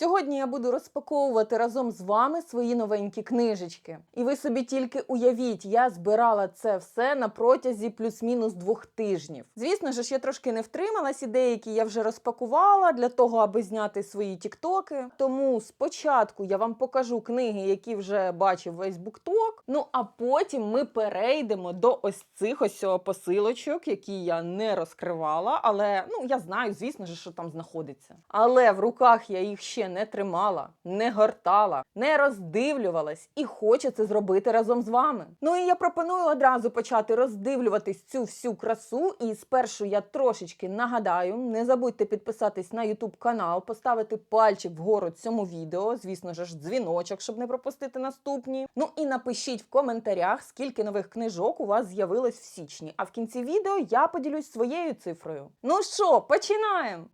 Сьогодні я буду розпаковувати разом з вами свої новенькі книжечки. І ви собі тільки уявіть, я збирала це все на протязі плюс-мінус двох тижнів. Звісно ж, я трошки не втрималась, і деякі я вже розпакувала для того, аби зняти свої тіктоки. Тому спочатку я вам покажу книги, які вже бачив весь букток. Ну а потім ми перейдемо до ось цих ось посилочок, які я не розкривала, але ну я знаю, звісно ж, що там знаходиться. Але в руках я їх ще не тримала, не гортала, не роздивлювалась і хочу це зробити разом з вами. Ну і я пропоную одразу почати роздивлюватись цю всю красу. І спершу я трошечки нагадаю: не забудьте підписатись на YouTube канал, поставити пальчик вгору цьому відео. Звісно ж, дзвіночок, щоб не пропустити наступні. Ну і напишіть в коментарях, скільки нових книжок у вас з'явилось в січні. А в кінці відео я поділюсь своєю цифрою. Ну що, починаємо!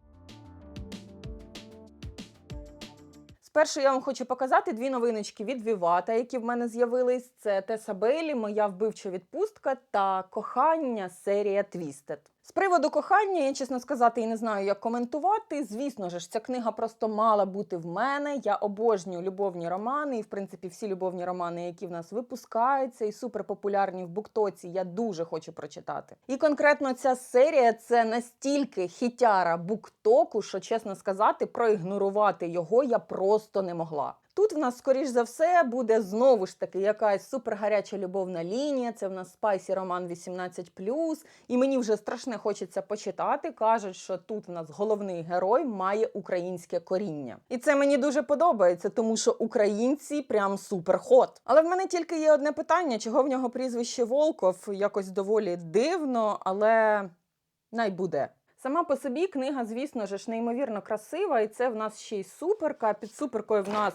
Спершу я вам хочу показати дві новиночки від Вівата, які в мене з'явились. Це Теса Бейлі, моя вбивча відпустка та кохання серія Твістед. З приводу кохання, я чесно сказати, і не знаю, як коментувати. Звісно ж, ця книга просто мала бути в мене. Я обожнюю любовні романи, і в принципі всі любовні романи, які в нас випускаються і суперпопулярні в буктоці, я дуже хочу прочитати. І конкретно ця серія це настільки хітяра буктоку, що чесно сказати, проігнорувати його я просто не могла. Тут в нас, скоріш за все, буде знову ж таки якась супергаряча любовна лінія. Це в нас спайсі роман 18+, і мені вже страшне хочеться почитати. Кажуть, що тут в нас головний герой має українське коріння. І це мені дуже подобається, тому що українці прям суперхот. Але в мене тільки є одне питання: чого в нього прізвище Волков якось доволі дивно, але най буде. Сама по собі книга, звісно ж, неймовірно красива, і це в нас ще й суперка. Під суперкою в нас.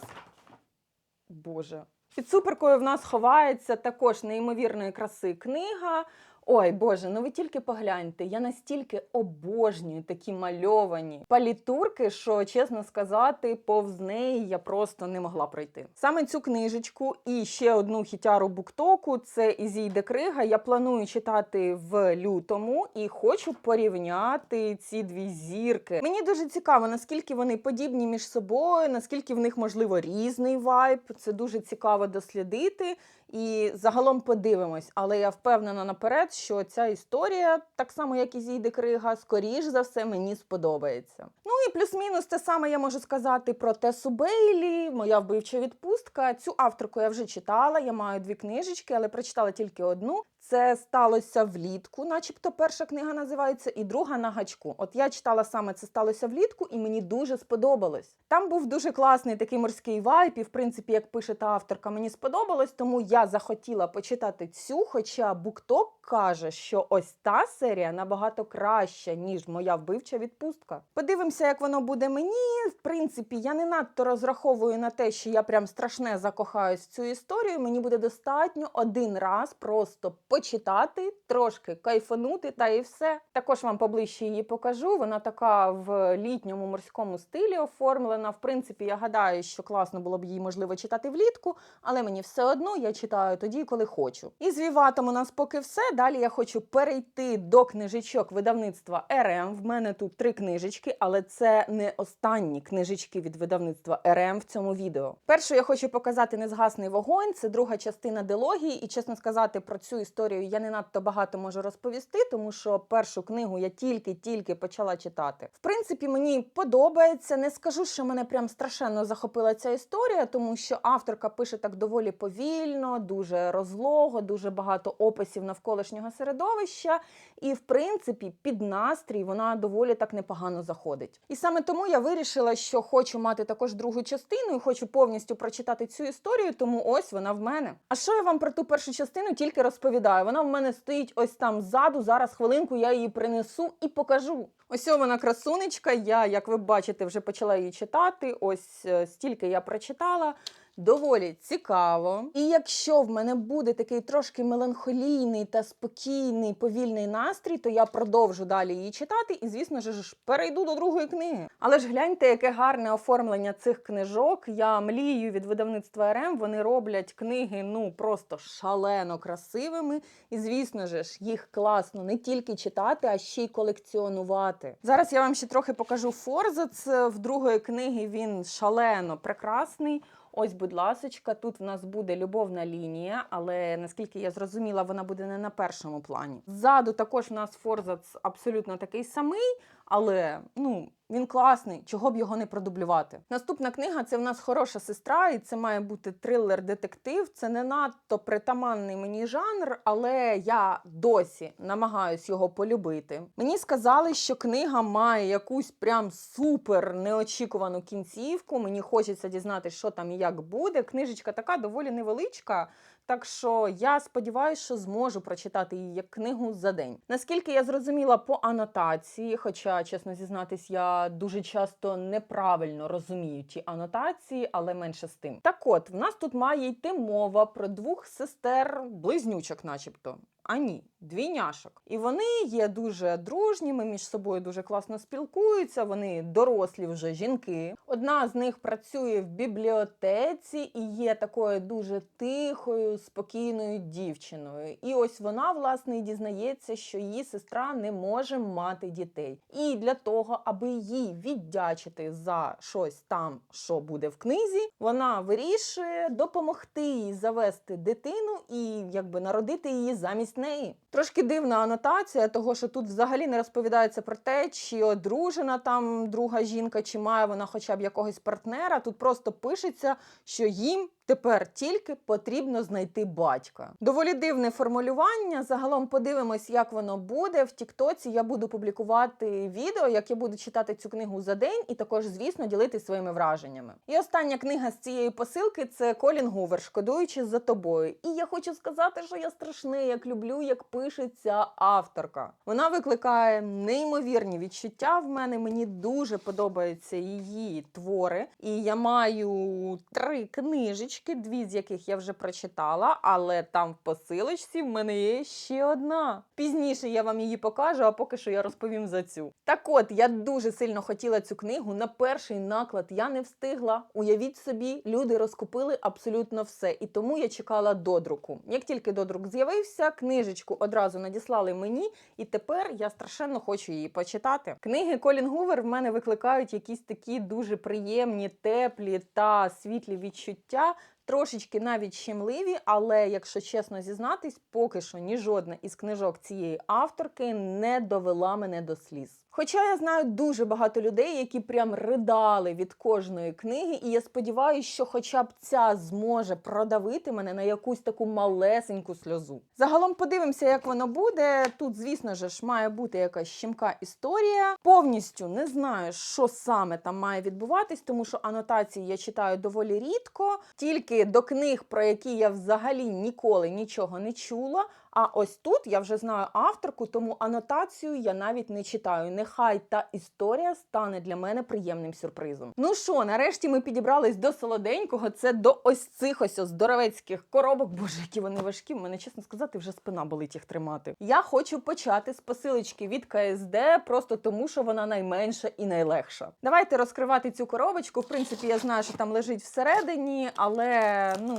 Боже. Під суперкою в нас ховається також неймовірної краси книга. Ой, Боже, ну ви тільки погляньте, я настільки обожнюю такі мальовані палітурки, що, чесно сказати, повз неї я просто не могла пройти. Саме цю книжечку і ще одну хітяру буктоку це Ізійде Крига. Я планую читати в лютому і хочу порівняти ці дві зірки. Мені дуже цікаво, наскільки вони подібні між собою, наскільки в них можливо різний вайб. Це дуже цікаво дослідити. І загалом подивимось, але я впевнена наперед, що ця історія, так само як і зійде крига, скоріш за все мені сподобається. Ну і плюс-мінус те саме я можу сказати про Тесу Бейлі, моя вбивча відпустка. Цю авторку я вже читала. Я маю дві книжечки, але прочитала тільки одну. Це сталося влітку, начебто перша книга називається, і друга на гачку. От я читала саме це сталося влітку, і мені дуже сподобалось. Там був дуже класний такий морський вайб, і в принципі, як пише та авторка, мені сподобалось, тому я захотіла почитати цю. Хоча букток каже, що ось та серія набагато краща, ніж моя вбивча відпустка. Подивимося, як воно буде мені. В принципі, я не надто розраховую на те, що я прям страшне закохаюсь в цю історію. Мені буде достатньо один раз просто почитати, трошки кайфанути та і все. Також вам поближче її покажу. Вона така в літньому морському стилі оформлена. В принципі, я гадаю, що класно було б її можливо читати влітку, але мені все одно я читаю тоді, коли хочу. І з Віватом у нас поки все. Далі я хочу перейти до книжечок видавництва РМ. В мене тут три книжечки, але це не останні книжечки від видавництва РМ в цьому відео. Першу я хочу показати незгасний вогонь. Це друга частина дилогії, і чесно сказати, про цю історію я не надто багато можу розповісти, тому що першу книгу я тільки-тільки почала читати. В принципі, мені подобається. Не скажу, що мене прям страшенно захопила ця історія, тому що авторка пише так доволі повільно, дуже розлого, дуже багато описів навколишнього середовища. І, в принципі, під настрій вона доволі так непогано заходить. І саме тому я вирішила, що хочу мати також другу частину і хочу повністю прочитати цю історію, тому ось вона в мене. А що я вам про ту першу частину тільки розповідаю? Вона в мене стоїть ось там ззаду. Зараз хвилинку я її принесу і покажу. Ось вона красунечка. Я, як ви бачите, вже почала її читати. Ось е, стільки я прочитала. Доволі цікаво. І якщо в мене буде такий трошки меланхолійний та спокійний повільний настрій, то я продовжу далі її читати і, звісно ж, перейду до другої книги. Але ж гляньте, яке гарне оформлення цих книжок. Я млію від видавництва РМ. Вони роблять книги ну просто шалено красивими. І, звісно ж, їх класно не тільки читати, а ще й колекціонувати. Зараз я вам ще трохи покажу форзац. В другої книги він шалено прекрасний. Ось, будь ласочка, тут в нас буде любовна лінія, але наскільки я зрозуміла, вона буде не на першому плані. Ззаду також в нас форзац абсолютно такий самий, але ну. Він класний, чого б його не продублювати. Наступна книга це в нас хороша сестра, і це має бути трилер-детектив. Це не надто притаманний мені жанр, але я досі намагаюсь його полюбити. Мені сказали, що книга має якусь прям супер неочікувану кінцівку. Мені хочеться дізнатися, що там і як буде. Книжечка така доволі невеличка. Так що я сподіваюся, що зможу прочитати її як книгу за день. Наскільки я зрозуміла по анотації, хоча, чесно зізнатись, я дуже часто неправильно розумію ті анотації, але менше з тим. Так от, в нас тут має йти мова про двох сестер, близнючок, начебто. А ні, двійняшок. І вони є дуже дружніми, між собою дуже класно спілкуються. Вони дорослі вже жінки. Одна з них працює в бібліотеці і є такою дуже тихою, спокійною дівчиною. І ось вона, власне, і дізнається, що її сестра не може мати дітей. І для того, аби їй віддячити за щось там, що буде в книзі, вона вирішує допомогти їй завести дитину і якби народити її замість неї. Трошки дивна анотація, того що тут взагалі не розповідається про те, чи одружена там друга жінка, чи має вона хоча б якогось партнера. Тут просто пишеться, що їм. Тепер тільки потрібно знайти батька. Доволі дивне формулювання. Загалом подивимось, як воно буде. В Тіктоці я буду публікувати відео, як я буду читати цю книгу за день, і також, звісно, ділитися своїми враженнями. І остання книга з цієї посилки це Колін Гувер, шкодуючи за тобою. І я хочу сказати, що я страшне, як люблю, як пише ця авторка. Вона викликає неймовірні відчуття в мене. Мені дуже подобаються її твори. І я маю три книжечки, дві з яких я вже прочитала, але там в посилочці в мене є ще одна. Пізніше я вам її покажу, а поки що я розповім за цю. Так от, я дуже сильно хотіла цю книгу. На перший наклад я не встигла. Уявіть собі, люди розкупили абсолютно все. І тому я чекала додруку. Як тільки додрук з'явився, книжечку одразу надіслали мені, і тепер я страшенно хочу її почитати. Книги Колін Гувер в мене викликають якісь такі дуже приємні, теплі та світлі відчуття. Трошечки навіть щемливі, але якщо чесно зізнатись, поки що ні жодна із книжок цієї авторки не довела мене до сліз. Хоча я знаю дуже багато людей, які прям ридали від кожної книги, і я сподіваюся, що хоча б ця зможе продавити мене на якусь таку малесеньку сльозу. Загалом подивимося, як воно буде. Тут, звісно ж, має бути якась щемка історія. Повністю не знаю, що саме там має відбуватись, тому що анотації я читаю доволі рідко, тільки до книг, про які я взагалі ніколи нічого не чула. А ось тут я вже знаю авторку, тому анотацію я навіть не читаю. Нехай та історія стане для мене приємним сюрпризом. Ну що, нарешті ми підібрались до солоденького. Це до ось цих ось здоровецьких коробок. Боже, які вони важкі. Мене чесно сказати, вже спина болить їх тримати. Я хочу почати з посилочки від КСД, просто тому, що вона найменша і найлегша. Давайте розкривати цю коробочку. В принципі, я знаю, що там лежить всередині, але ну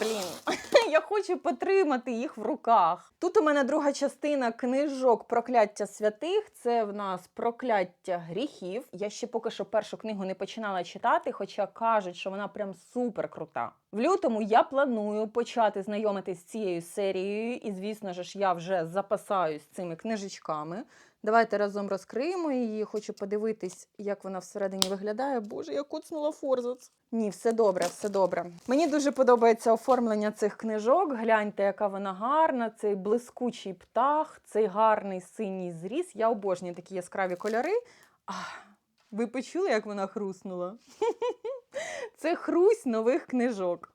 блін, я хочу потримати їх в руках. Тут у мене друга частина книжок Прокляття святих. Це в нас прокляття гріхів. Я ще поки що першу книгу не починала читати, хоча кажуть, що вона прям супер крута. В лютому я планую почати знайомитись з цією серією, і, звісно ж, я вже запасаюсь цими книжечками. Давайте разом розкриємо її. Хочу подивитись, як вона всередині виглядає. Боже, я куцнула форзац. Ні, все добре, все добре. Мені дуже подобається оформлення цих книжок. Гляньте, яка вона гарна, цей блискучий птах, цей гарний синій зріз. Я обожнюю такі яскраві кольори. Ах, ви почули, як вона хруснула? Це хрусь нових книжок.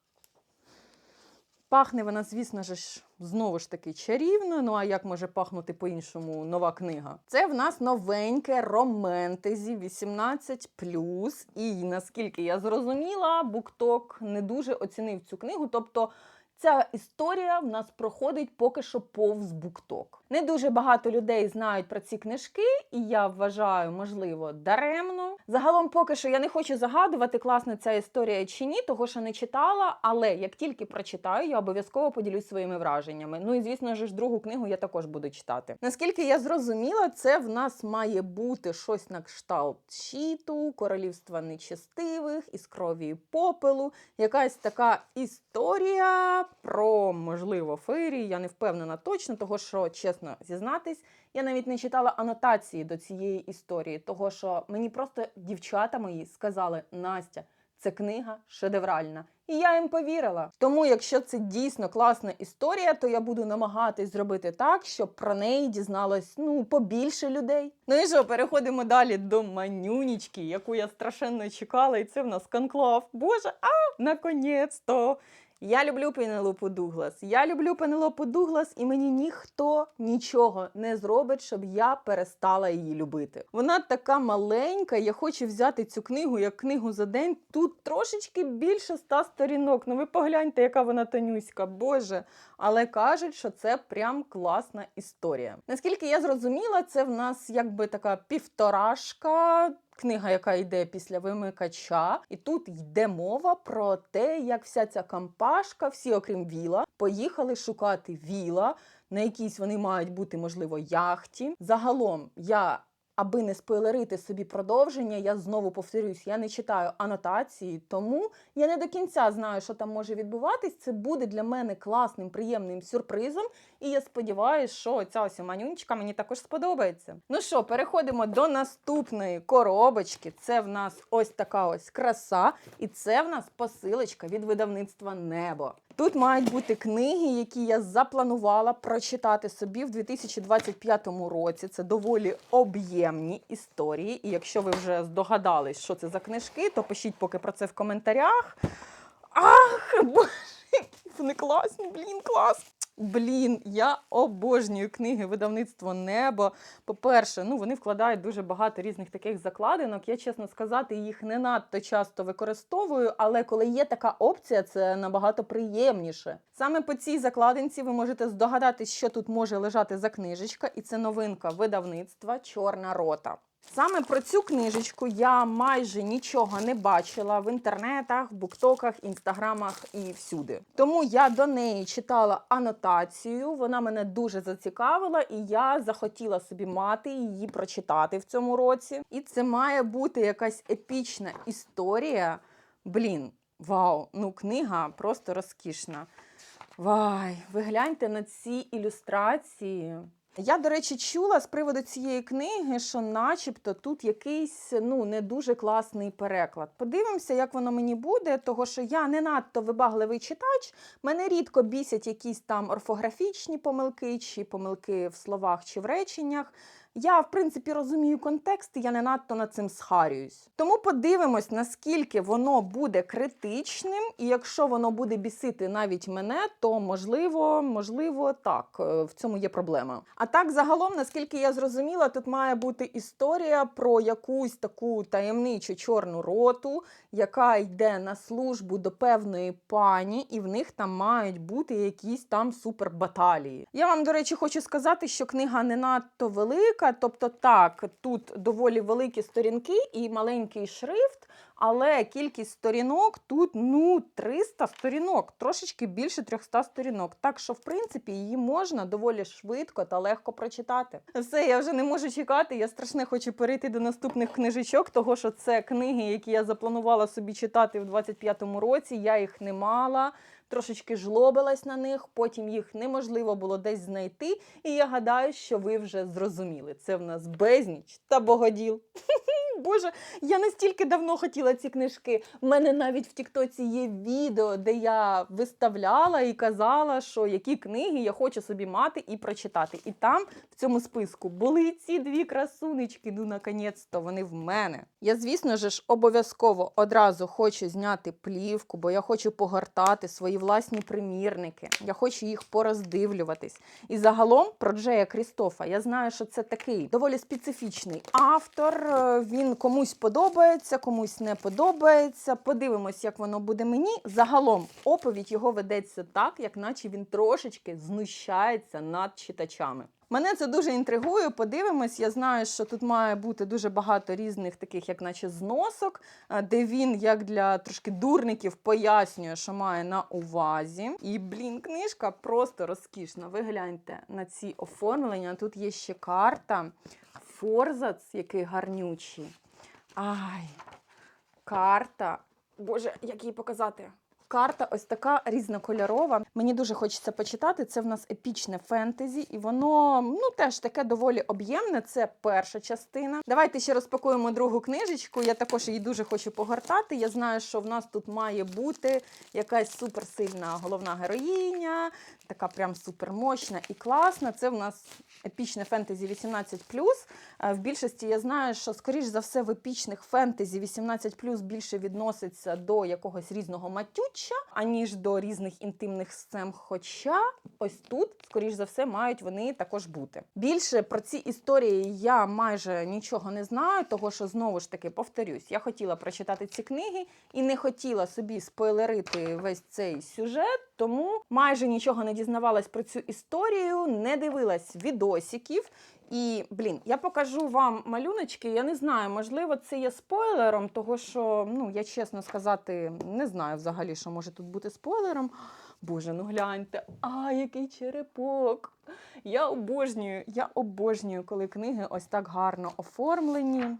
Пахне вона, звісно ж, Знову ж таки чарівно. Ну а як може пахнути по-іншому нова книга? Це в нас новеньке роментезі 18 І наскільки я зрозуміла, Букток не дуже оцінив цю книгу. Тобто ця історія в нас проходить поки що повз букток. Не дуже багато людей знають про ці книжки, і я вважаю, можливо, даремно. Загалом, поки що я не хочу загадувати, класна ця історія чи ні, того що не читала. Але як тільки прочитаю, я обов'язково поділюсь своїми враженнями. Ну і звісно ж, другу книгу я також буду читати. Наскільки я зрозуміла, це в нас має бути щось на кшталт щиту, королівства нечестивих, із крові попелу. Якась така історія про можливо фейрі. Я не впевнена точно, того що чесно зізнатись, я навіть не читала анотації до цієї історії, того що мені просто дівчата мої сказали Настя. Це книга шедевральна, і я їм повірила. Тому, якщо це дійсно класна історія, то я буду намагатись зробити так, щоб про неї дізналось ну побільше людей. Ну і що, переходимо далі до манюнічки, яку я страшенно чекала, і це в нас конклав. Боже, а наконець-то! Я люблю Пенелопу Дуглас. Я люблю Пенелопу Дуглас, і мені ніхто нічого не зробить, щоб я перестала її любити. Вона така маленька. Я хочу взяти цю книгу як книгу за день. Тут трошечки більше ста сторінок. Ну ви погляньте, яка вона тонюська, боже. Але кажуть, що це прям класна історія. Наскільки я зрозуміла, це в нас якби така півторашка. Книга, яка йде після вимикача, і тут йде мова про те, як вся ця кампашка, всі, окрім Віла, поїхали шукати Віла. На якійсь вони мають бути, можливо, яхті. Загалом я. Аби не спойлерити собі продовження, я знову повторюсь, я не читаю анотації, тому я не до кінця знаю, що там може відбуватись. Це буде для мене класним, приємним сюрпризом. І я сподіваюся, що ця ось манюнечка мені також сподобається. Ну що, переходимо до наступної коробочки. Це в нас ось така ось краса, і це в нас посилочка від видавництва Небо. Тут мають бути книги, які я запланувала прочитати собі в 2025 році. Це доволі об'ємні історії. І якщо ви вже здогадались, що це за книжки, то пишіть поки про це в коментарях. Ах, боже, вони класні, блін, клас! Блін, я обожнюю книги видавництво Небо. По-перше, ну вони вкладають дуже багато різних таких закладинок. Я, чесно сказати, їх не надто часто використовую, але коли є така опція, це набагато приємніше. Саме по цій закладинці ви можете здогадатись, що тут може лежати за книжечка, і це новинка видавництва Чорна рота. Саме про цю книжечку я майже нічого не бачила в інтернетах, буктоках, інстаграмах і всюди. Тому я до неї читала анотацію. Вона мене дуже зацікавила, і я захотіла собі мати її прочитати в цьому році. І це має бути якась епічна історія. Блін, вау! Ну, книга просто розкішна. Вай, ви гляньте на ці ілюстрації. Я, до речі, чула з приводу цієї книги, що начебто тут якийсь ну не дуже класний переклад. Подивимося, як воно мені буде, того що я не надто вибагливий читач. Мене рідко бісять якісь там орфографічні помилки, чи помилки в словах чи в реченнях. Я, в принципі, розумію контекст, і я не надто над цим схарююсь. Тому подивимось, наскільки воно буде критичним, і якщо воно буде бісити навіть мене, то можливо, можливо, так, е, в цьому є проблема. А так, загалом, наскільки я зрозуміла, тут має бути історія про якусь таку таємничу чорну роту, яка йде на службу до певної пані, і в них там мають бути якісь там супербаталії. Я вам, до речі, хочу сказати, що книга не надто велика, тобто так, тут доволі великі сторінки і маленький шрифт. Але кількість сторінок тут ну 300 сторінок, трошечки більше 300 сторінок. Так що, в принципі, її можна доволі швидко та легко прочитати. Все, я вже не можу чекати. Я страшне хочу перейти до наступних книжечок, того що це книги, які я запланувала собі читати в 25-му році. Я їх не мала. Трошечки жлобилась на них, потім їх неможливо було десь знайти. І я гадаю, що ви вже зрозуміли. Це в нас безніч та богоділ. Боже, я настільки давно хотіла ці книжки. У мене навіть в Тіктоці є відео, де я виставляла і казала, що які книги я хочу собі мати і прочитати. І там в цьому списку були ці дві красунечки. Ну, наконець-то вони в мене. Я, звісно ж, обов'язково одразу хочу зняти плівку, бо я хочу погортати свої власні примірники. Я хочу їх пороздивлюватись. І загалом про Джея Крістофа я знаю, що це такий доволі специфічний автор. Е, Він комусь подобається, комусь не подобається. Подивимось, як воно буде мені. Загалом оповідь його ведеться так, як наче він трошечки знущається над читачами. Мене це дуже інтригує. Подивимось. Я знаю, що тут має бути дуже багато різних таких, як наче зносок, е, де він, як для трошки дурників, пояснює, що має на увазі. І блін, книжка просто розкішна. Ви гляньте на ці оформлення. Тут є ще карта. Форзац, який гарнючий. Ай, карта. Боже, як її показати? Карта ось така різнокольорова. Мені дуже хочеться почитати. Це в нас епічне фентезі, і воно ну теж таке доволі об'ємне. Це перша частина. Давайте ще розпакуємо другу книжечку. Я також її дуже хочу погортати. Я знаю, що в нас тут має бути якась суперсильна головна героїня, така прям супермощна і класна. Це в нас епічне фентезі 18+. Е, В більшості я знаю, що скоріш за все в епічних фентезі 18+, більше відноситься до якогось різного матюча, аніж до різних інтимних сцен. Хоча ось тут, скоріш за все, мають вони також бути. Більше про ці історії я майже нічого не знаю, того що знову ж таки повторюсь, я хотіла прочитати ці книги і не хотіла собі спойлерити весь цей сюжет. Тому майже нічого не дізнавалась про цю історію, не дивилась відосиків. І, блін, я покажу вам малюночки. Я не знаю, можливо, це є спойлером, того що, ну, я чесно сказати, не знаю взагалі, що може тут бути спойлером. Боже, ну гляньте, а який черепок! Я обожнюю, я обожнюю, коли книги ось так гарно оформлені.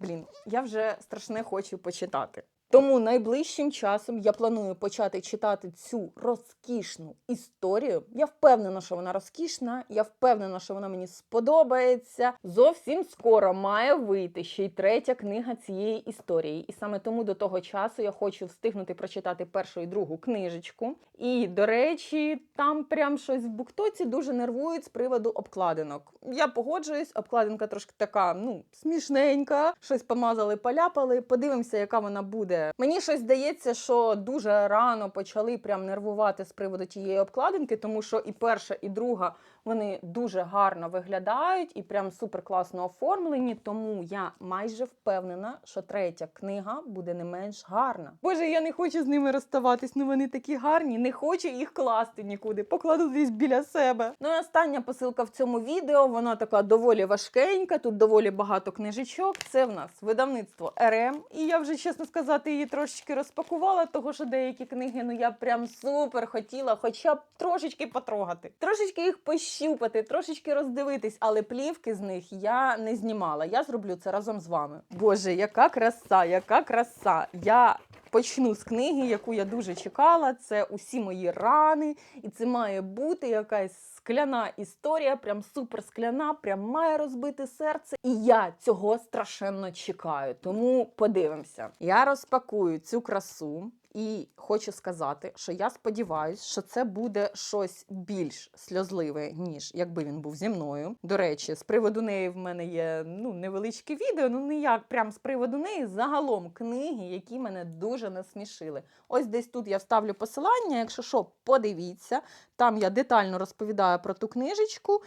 Блін, я вже страшне хочу почитати. Тому найближчим часом я планую почати читати цю розкішну історію. Я впевнена, що вона розкішна. Я впевнена, що вона мені сподобається. Зовсім скоро має вийти ще й третя книга цієї історії. І саме тому до того часу я хочу встигнути прочитати першу і другу книжечку. І, до речі, там прям щось в буктоці дуже нервують з приводу обкладинок. Я погоджуюсь, обкладинка трошки така, ну, смішненька. Щось помазали, поляпали. Подивимося, яка вона буде. Мені щось здається, що дуже рано почали прям нервувати з приводу тієї обкладинки, тому що і перша, і друга вони дуже гарно виглядають і прям супер класно оформлені. Тому я майже впевнена, що третя книга буде не менш гарна. Боже, я не хочу з ними розставатись. Ну вони такі гарні. Не хочу їх класти нікуди. Покладу десь біля себе. Ну і остання посилка в цьому відео. Вона така доволі важкенька. Тут доволі багато книжечок. Це в нас видавництво РМ. І я вже чесно сказати її трошечки розпакувала, того що деякі книги ну я прям супер хотіла, хоча б трошечки потрогати, трошечки їх пощупати, трошечки роздивитись, але плівки з них я не знімала. Я зроблю це разом з вами. Боже, яка краса, яка краса! Я Почну з книги, яку я дуже чекала. Це усі мої рани, і це має бути якась скляна історія, прям супер скляна, прям має розбити серце. І я цього страшенно чекаю. Тому подивимося. Я розпакую цю красу. І хочу сказати, що я сподіваюся, що це буде щось більш сльозливе, ніж якби він був зі мною. До речі, з приводу неї в мене є ну невеличке відео. Ну не як прям з приводу неї загалом книги, які мене дуже насмішили. Ось десь тут я вставлю посилання. Якщо що, подивіться, там я детально розповідаю про ту книжечку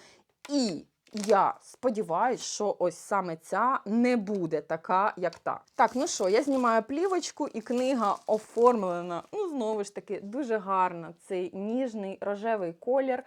і. Я сподіваюся, що ось саме ця не буде така, як та. Так, ну що, я знімаю плівочку, і книга оформлена. Ну, знову ж таки, дуже гарна. Цей ніжний рожевий колір.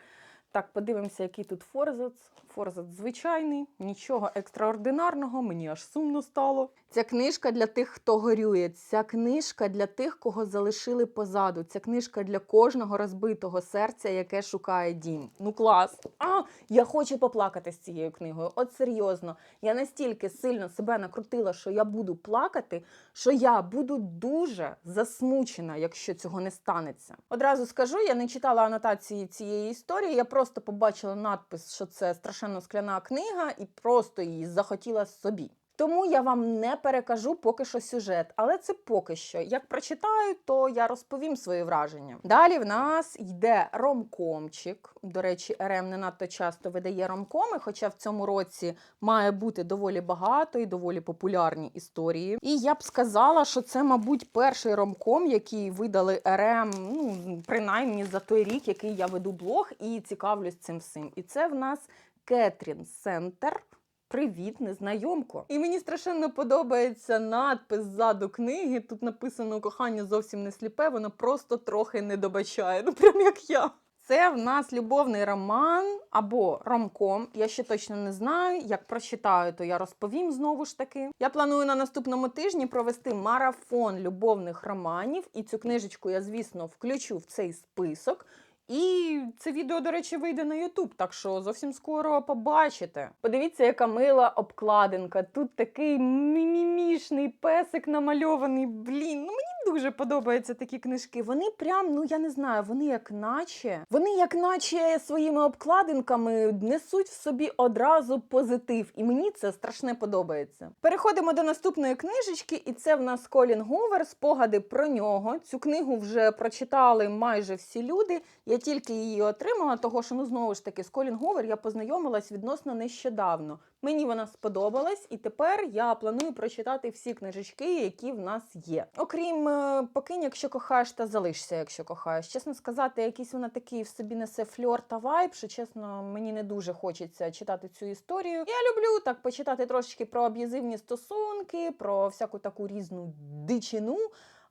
Так, подивимося, який тут форзац. Форзац звичайний, нічого екстраординарного, мені аж сумно стало. Ця книжка для тих, хто горює. Ця книжка для тих, кого залишили позаду. Ця книжка для кожного розбитого серця, яке шукає дім. Ну клас! А, я хочу поплакати з цією книгою. От серйозно, я настільки сильно себе накрутила, що я буду плакати, що я буду дуже засмучена, якщо цього не станеться. Одразу скажу, я не читала анотації цієї історії. Я просто побачила надпис, що це страшенно скляна книга, і просто її захотіла собі. Тому я вам не перекажу поки що сюжет, але це поки що. Як прочитаю, то я розповім свої враження. Далі в нас йде ромкомчик. До речі, РМ не надто часто видає ромкоми, хоча в цьому році має бути доволі багато і доволі популярні історії. І я б сказала, що це, мабуть, перший ромком, який видали РМ, ну принаймні за той рік, який я веду блог і цікавлюсь цим всім. І це в нас Кетрін Сентер. Привіт, незнайомко. І мені страшенно подобається надпис ззаду книги. Тут написано кохання зовсім не сліпе, воно просто трохи не добачає. Ну, прям як я. Це в нас любовний роман або ромком. Я ще точно не знаю. Як прочитаю, то я розповім знову ж таки. Я планую на наступному тижні провести марафон любовних романів, і цю книжечку я, звісно, включу в цей список. І це відео, до речі, вийде на Ютуб, так що зовсім скоро побачите. Подивіться, яка мила обкладинка. Тут такий мімімішний песик намальований. Блін, ну мені дуже подобаються такі книжки. Вони прям, ну я не знаю, вони як наче, вони як наче своїми обкладинками несуть в собі одразу позитив. І мені це страшне подобається. Переходимо до наступної книжечки, і це в нас Колін Гувер, спогади про нього. Цю книгу вже прочитали майже всі люди. Я тільки її отримала, того що ну знову ж таки з Колін Гувер я познайомилась відносно нещодавно. Мені вона сподобалась, і тепер я планую прочитати всі книжечки, які в нас є. Окрім е, покинь, якщо кохаєш, та залишся, якщо кохаєш. Чесно сказати, якийсь вона такий в собі несе фльор та вайб, що чесно, мені не дуже хочеться читати цю історію. Я люблю так почитати трошечки про аб'язивні стосунки, про всяку таку різну дичину.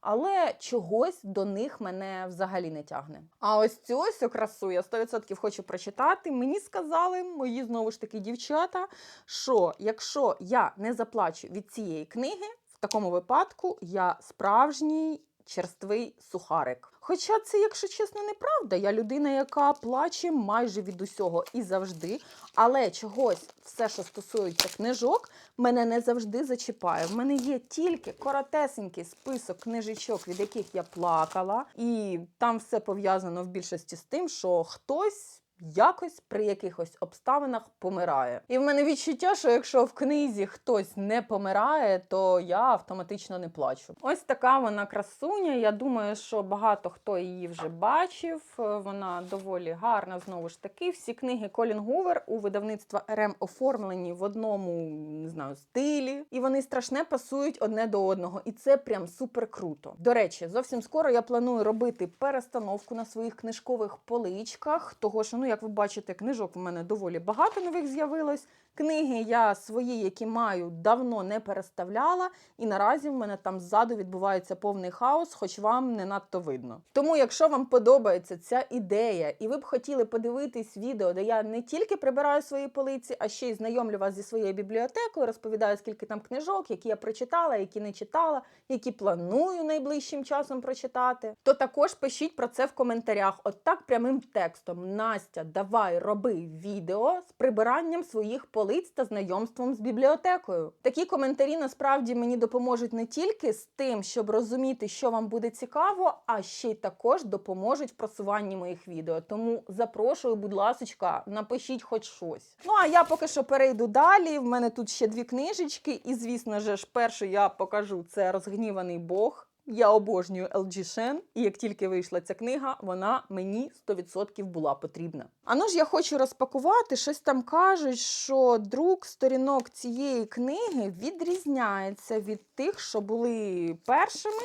Але чогось до них мене взагалі не тягне. А ось цю ось красу я 100% хочу прочитати. Мені сказали мої знову ж таки дівчата, що якщо я не заплачу від цієї книги, в такому випадку я справжній черствий сухарик. Хоча це, якщо чесно, неправда. Я людина, яка плаче майже від усього і завжди. Але чогось, все, що стосується книжок, мене не завжди зачіпає. В мене є тільки коротесенький список книжечок, від яких я плакала, і там все пов'язано в більшості з тим, що хтось. Якось при якихось обставинах помирає. І в мене відчуття, що якщо в книзі хтось не помирає, то я автоматично не плачу. Ось така вона красуня. Я думаю, що багато хто її вже бачив. Вона доволі гарна. Знову ж таки, всі книги Колін Гувер у видавництва РМ оформлені в одному не знаю стилі, і вони страшне пасують одне до одного. І це прям супер круто. До речі, зовсім скоро я планую робити перестановку на своїх книжкових поличках, того що ну як ви бачите, книжок в мене доволі багато нових з'явилось. Книги я свої, які маю, давно не переставляла, і наразі в мене там ззаду відбувається повний хаос, хоч вам не надто видно. Тому, якщо вам подобається ця ідея, і ви б хотіли подивитись відео, де я не тільки прибираю свої полиці, а ще й знайомлю вас зі своєю бібліотекою, розповідаю, скільки там книжок, які я прочитала, які не читала, які планую найближчим часом прочитати, то також пишіть про це в коментарях. От так прямим текстом. Настя, давай роби відео з прибиранням своїх полиць та знайомством з бібліотекою. Такі коментарі насправді мені допоможуть не тільки з тим, щоб розуміти, що вам буде цікаво, а ще й також допоможуть в просуванні моїх відео. Тому запрошую, будь ласочка, напишіть хоч щось. Ну а я поки що перейду далі. В мене тут ще дві книжечки, і звісно ж, першу я покажу це розгніваний Бог. Я обожнюю LG Shen, і як тільки вийшла ця книга, вона мені 100% була потрібна. А ну ж я хочу розпакувати, щось там кажуть, що друк сторінок цієї книги відрізняється від тих, що були першими.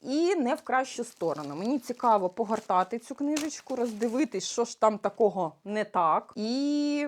І не в кращу сторону. Мені цікаво погортати цю книжечку, роздивитись, що ж там такого не так. І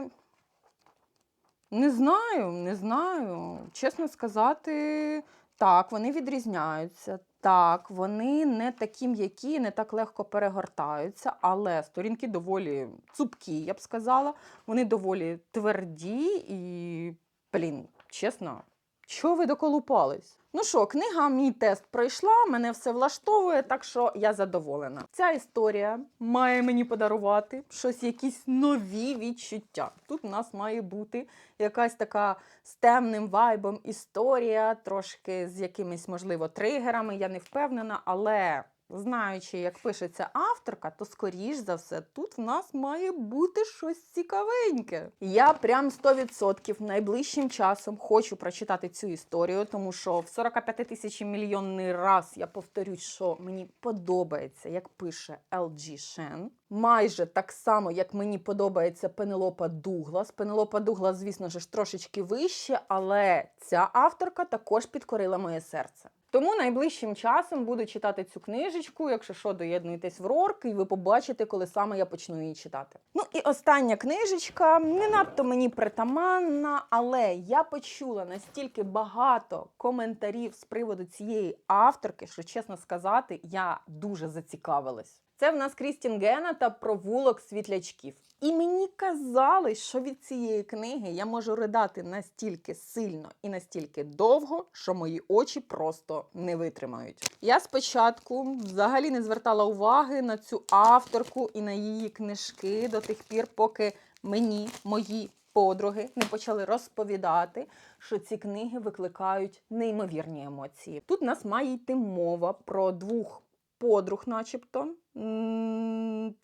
не знаю, не знаю. Чесно сказати, так, вони відрізняються. Так, вони не такі м'які, не так легко перегортаються, але сторінки доволі цупкі, я б сказала. Вони доволі тверді і, блін, чесно, чого ви доколупались? Ну що, книга, мій тест пройшла, мене все влаштовує, так що я задоволена. Ця історія має мені подарувати щось, якісь нові відчуття. Тут у нас має бути якась така з темним вайбом історія, трошки з якимись, можливо, тригерами. Я не впевнена, але знаючи, як пишеться авторка, то скоріш за все тут в нас має бути щось цікавеньке. Я прям 100% найближчим часом хочу прочитати цю історію, тому що в 45 тисяч мільйонний раз я повторюсь, що мені подобається, як пише LG Shen. Майже так само, як мені подобається Пенелопа Дуглас. Пенелопа Дуглас, звісно ж, трошечки вище, але ця авторка також підкорила моє серце. Тому найближчим часом буду читати цю книжечку. Якщо що, доєднуйтесь в рорк, і ви побачите, коли саме я почну її читати. Ну і остання книжечка не надто мені притаманна, але я почула настільки багато коментарів з приводу цієї авторки, що чесно сказати, я дуже зацікавилась. Це в нас Крістін Гена та провулок світлячків. І мені казали, що від цієї книги я можу ридати настільки сильно і настільки довго, що мої очі просто не витримають. Я спочатку взагалі не звертала уваги на цю авторку і на її книжки до тих пір, поки мені мої подруги не почали розповідати, що ці книги викликають неймовірні емоції. Тут у нас має йти мова про двох подруг, начебто.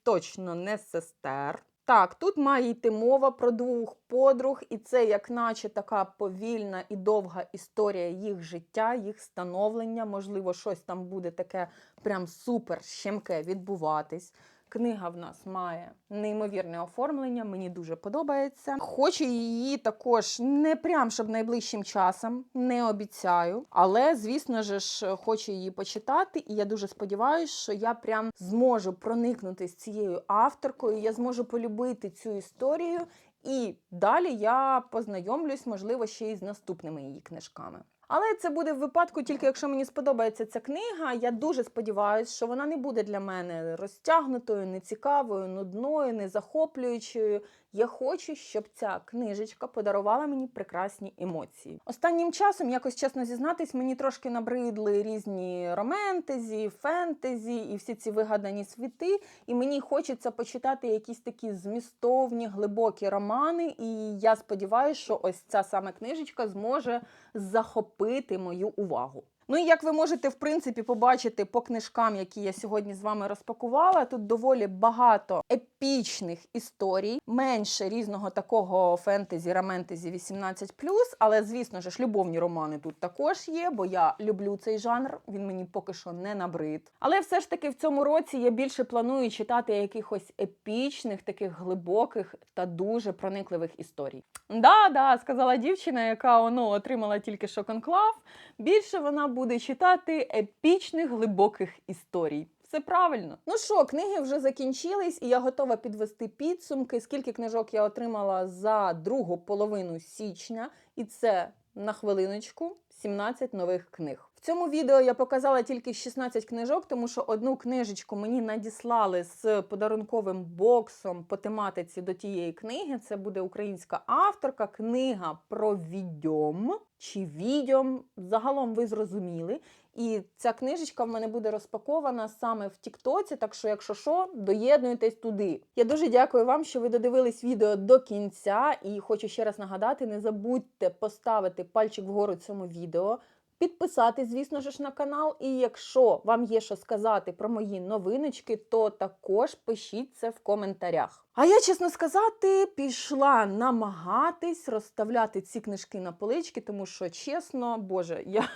Точно не сестер. Так, тут має йти мова про двох подруг, і це як наче така повільна і довга історія їх життя, їх становлення. Можливо, щось там буде таке прям супер щемке відбуватись. Книга в нас має неймовірне оформлення, мені дуже подобається. Хочу її також не прям щоб найближчим часом, не обіцяю. Але, звісно ж, хочу її почитати, і я дуже сподіваюся, що я прям зможу проникнути з цією авторкою, я зможу полюбити цю історію. І далі я познайомлюсь, можливо, ще й з наступними її книжками. Але це буде в випадку тільки якщо мені сподобається ця книга. Я дуже сподіваюся, що вона не буде для мене розтягнутою, нецікавою, нудною, незахоплюючою. Я хочу, щоб ця книжечка подарувала мені прекрасні емоції. Останнім часом, якось чесно зізнатись, мені трошки набридли різні романтезі, фентезі і всі ці вигадані світи. І мені хочеться почитати якісь такі змістовні, глибокі романи. І я сподіваюся, що ось ця саме книжечка зможе захопити мою увагу. Ну і як ви можете в принципі побачити по книжкам, які я сьогодні з вами розпакувала, тут доволі багато епічних історій, менше різного такого фентезі, романтезі 18+, але звісно ж любовні романи тут також є, бо я люблю цей жанр. Він мені поки що не набрид. Але все ж таки в цьому році я більше планую читати якихось епічних, таких глибоких та дуже проникливих історій. Да, да, сказала дівчина, яка оно отримала тільки що конклав. Більше вона буде читати епічних глибоких історій. Все правильно. Ну що, книги вже закінчились, і я готова підвести підсумки, скільки книжок я отримала за другу половину січня, і це на хвилиночку 17 нових книг. Цьому відео я показала тільки 16 книжок, тому що одну книжечку мені надіслали з подарунковим боксом по тематиці до тієї книги. Це буде українська авторка, книга про відьом чи відьом. Загалом ви зрозуміли. І ця книжечка в мене буде розпакована саме в Тіктоці, так що, якщо що, доєднуйтесь туди. Я дуже дякую вам, що ви додивились відео до кінця. І хочу ще раз нагадати: не забудьте поставити пальчик вгору цьому відео. Підписатись, звісно ж, на канал. І якщо вам є що сказати про мої новиночки, то також пишіть це в коментарях. А я, чесно сказати, пішла намагатись розставляти ці книжки на полички, тому що, чесно, Боже, я.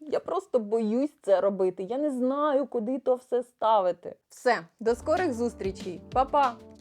Я просто боюсь це робити. Я не знаю, куди то все ставити. Все, до скорих зустрічей, Па-па!